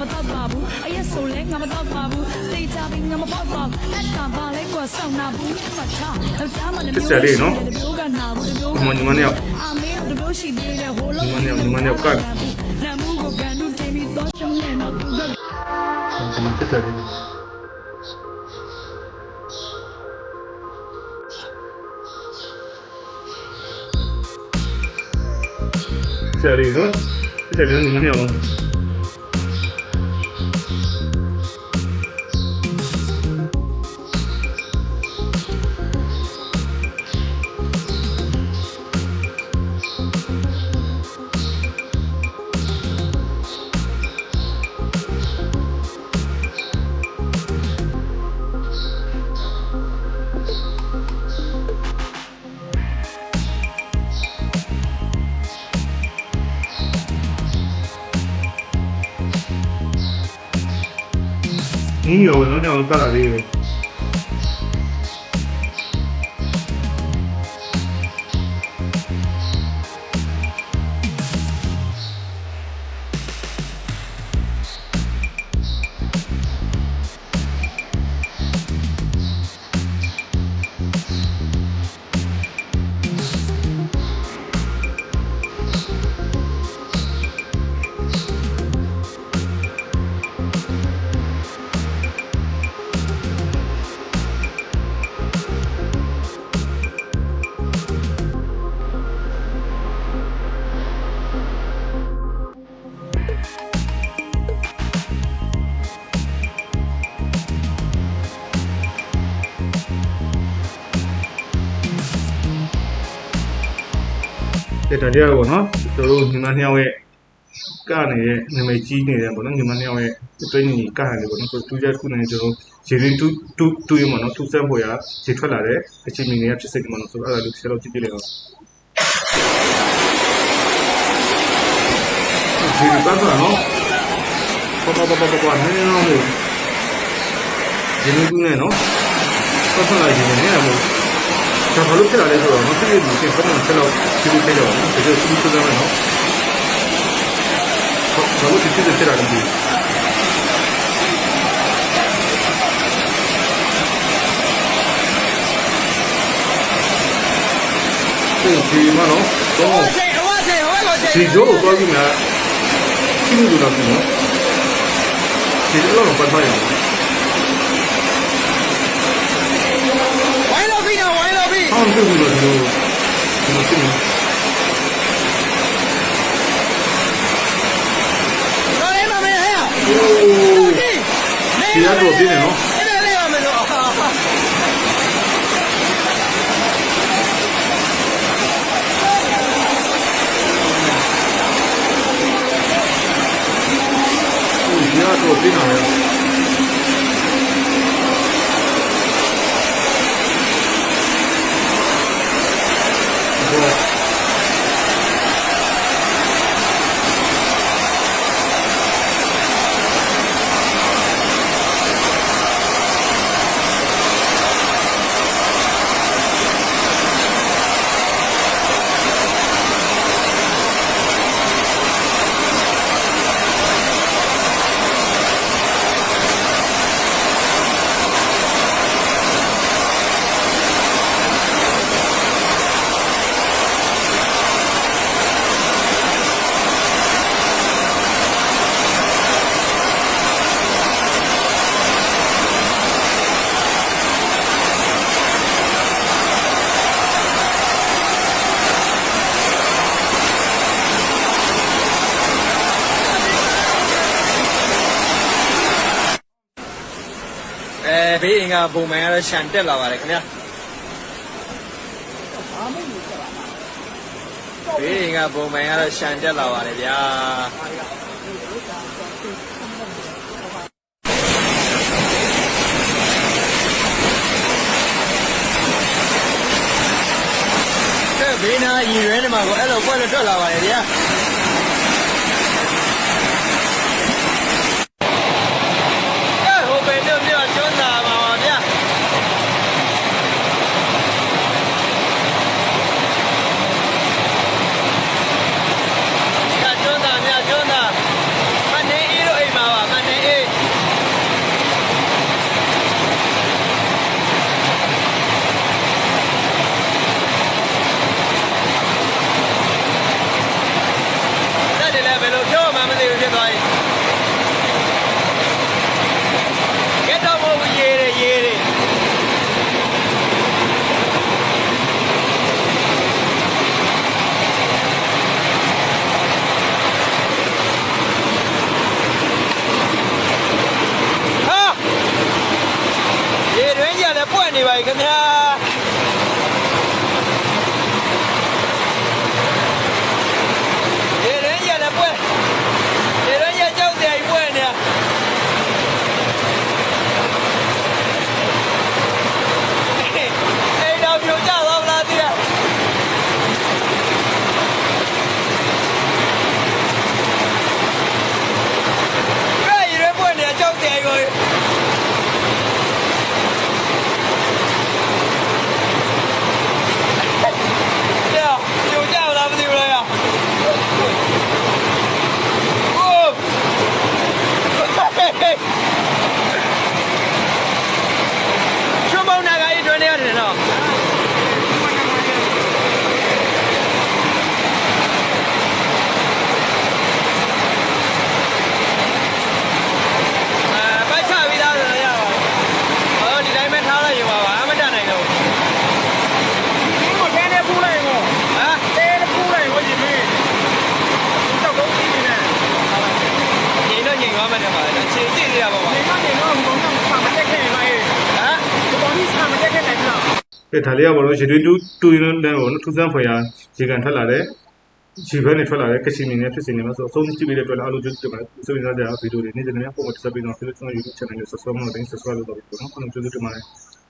မတော့ပါဘူးအရက်ဆိုလဲငါမတော့ပါဘူးတေချာပြီးငါမပေါ့ပါဘူးအဲ့ဒါပါလဲကွာဆောင်းနာဘူးမချယောက်ျားမလည်းမျိုးတမျိုးကနာဘူးတမျိုးညီမညီမနှစ်ယောက်အမေတို့တမျိုးရှိသေးတယ်ဟိုလုံးညီမနှစ်ယောက်ညီမနှစ်ယောက်ကတ်နမှုကိုကန်တို့တင်ပြီးတော့ရှုံးနေတော့သူကဒီမှာတက်တယ်ဆရာလေးနော်ဆ ရာလေးညီမနှစ် ဒါတည်းရပေါ့နော်ကျွန်တော်တို့ညီမနှစ်ယောက်ရဲ့ကနေတဲ့နာမည်ကြီးနေတယ်ပေါ့နော်ညီမနှစ်ယောက်ရဲ့အတွင်းညီကနေပေါ့နော်ဆိုတူချက်ခုနေကျွန်တော်ရေရင်းတူတူတူရမနော်သူဆက်ပေါ်ရရေထွက်လာတဲ့အချိန်မီနေရဖြစ်စေတယ်မနော်ဆိုတော့အဲ့ဒါလူတစ်ချက်လောက်ကြည့်ကြည့်လိုက်တော့ဒီပတ်ပါနော်ပတ်ပတ်ပတ်ပတ်နည်းနည်းလေးရေရင်းတူနေနော်ပတ်ပတ်လိုက်ရေနေရမို့ ဒါဘာလို့ဖြစ်လာလဲဆိုတော့မဖြစ်ရဘူးရှင်ဘယ်မှာဆက်လို့ဒီလိုဖြစ်တော့ဒီလိုသူ့ဆိုကြမယ်နော်ဘာလို့ဒီဖြစ်ဖြစ်လာလဲဒီဒီမနော်တော့ချိန်အဝချိန်ဟောလို့ချိန်ဒီဂျိုးကိုသွားပြီးမှရှိလို့တော့ပြီနော်ဒီလိုတော့ပတ်ပါရအောင် ဝိုင်းလို့ပြီးတော့ ဝိုင်းလို့ပြီးဟောင်းပြုတ်လို့ဒီလိုဒီလိုဖြစ်နေတော်လေးမမင်းဟဲ့โอ้ဒီဒီကတော့ပြင်းနေနော် အဲ့ဒါလေးပါမလို့ ဒီကတော့ပြင်းနေတယ်ဟို အဲ ဘေးအင်ကပုံမှန်ကတော့ရှန်တက်လာပါတယ်ခင်ဗျာဘေးအင်ကပုံမှန်ကတော့ရှန်တက်လာပါတယ်ဗျာကဲဘေးနာရီရွဲနေမှာကိုအဲ့လိုပွဲလို့ထွက်လာပါတယ်ဗျာ ခင်ဗျာ ဒါလေးကဘောလို့ရေတွင်းတူတူရင်းတဲ့ဘောနော်ထူးဆန်းဖွယ်ရာရေကန်ထွက်လာတဲ့ခြေဘက်နဲ့ထွက်လာတဲ့ကချင်မင်းနဲ့ဖြစ်စင်နေမှာဆိုအဆုံးကြည့်ပြီးတဲ့အတွက်လည်းအားလုံးကြည့်ကြပါဆိုရင်လည်းဗီဒီယိုတွေနေ့စဉ်နဲ့ပုံမှန်တက်ပြီးတော့ Facebook YouTube channel ကို subscribe လုပ်တဲ့ subscribe လုပ်တော့ပြီးတော့နော်ကျွန်တော်ကျေးဇူးတင်ပါတယ်